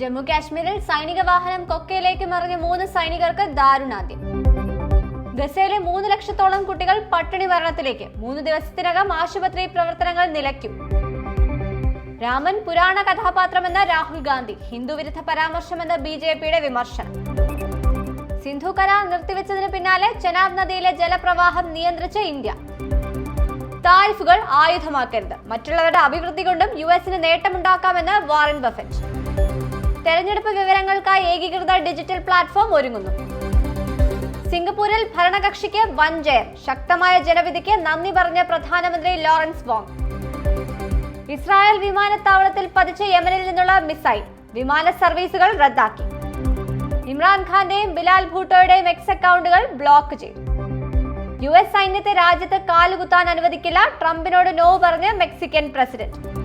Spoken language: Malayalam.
ജമ്മു കാശ്മീരിൽ സൈനിക വാഹനം കൊക്കയിലേക്ക് മറിഞ്ഞ മൂന്ന് സൈനികർക്ക് ദാരുണാന്ത്യം. ഗസയിലെ മൂന്ന് ലക്ഷത്തോളം കുട്ടികൾ പട്ടിണി മരണത്തിലേക്ക്. മൂന്ന് ദിവസത്തിനകം ആശുപത്രി പ്രവർത്തനങ്ങൾ നിലയ്ക്കും. രാമൻ പുരാണ കഥാപാത്രമെന്ന രാഹുൽ ഗാന്ധി ഹിന്ദുവിരുദ്ധ പരാമർശമെന്ന ബി ജെ പിയുടെ വിമർശനം. സിന്ധു കരാർ നിർത്തിവെച്ചതിന് പിന്നാലെ ചെനാബ് നദിയിലെ ജലപ്രവാഹം നിയന്ത്രിച്ച ഇന്ത്യ. താരിഫുകൾ ആയുധമാക്കരുത്. മറ്റുള്ളവരുടെ അഭിവൃദ്ധി കൊണ്ടും യു എസിന് നേട്ടമുണ്ടാക്കാമെന്ന് വാറൻ ബഫറ്റ്. തെരഞ്ഞെടുപ്പ് വിവരങ്ങൾക്കായി ഏകീകൃത ഡിജിറ്റൽ പ്ലാറ്റ്ഫോം ഒരുങ്ങുന്നു. സിംഗപ്പൂരിൽ ഭരണകക്ഷിക്ക് വൻ ജയം. ശക്തമായ ജനവിധിക്ക് നന്ദി പറഞ്ഞ പ്രധാനമന്ത്രി ലോറൻസ് വോങ്. ഇസ്രായേൽ വിമാനത്താവളത്തിൽ പതിച്ച യമനിൽ നിന്നുള്ള മിസൈൽ വിമാന സർവീസുകൾ റദ്ദാക്കി. ഇമ്രാൻഖാന്റെയും ബിലാൽ ഭൂട്ടോയുടെയും എക്സ് അക്കൗണ്ടുകൾ ബ്ലോക്ക് ചെയ്തു. യു എസ് സൈന്യത്തെ രാജ്യത്ത് കാലുകുത്താൻ അനുവദിക്കില്ല ട്രംപിനോട് നോ പറഞ്ഞ് മെക്സിക്കൻ പ്രസിഡന്റ്.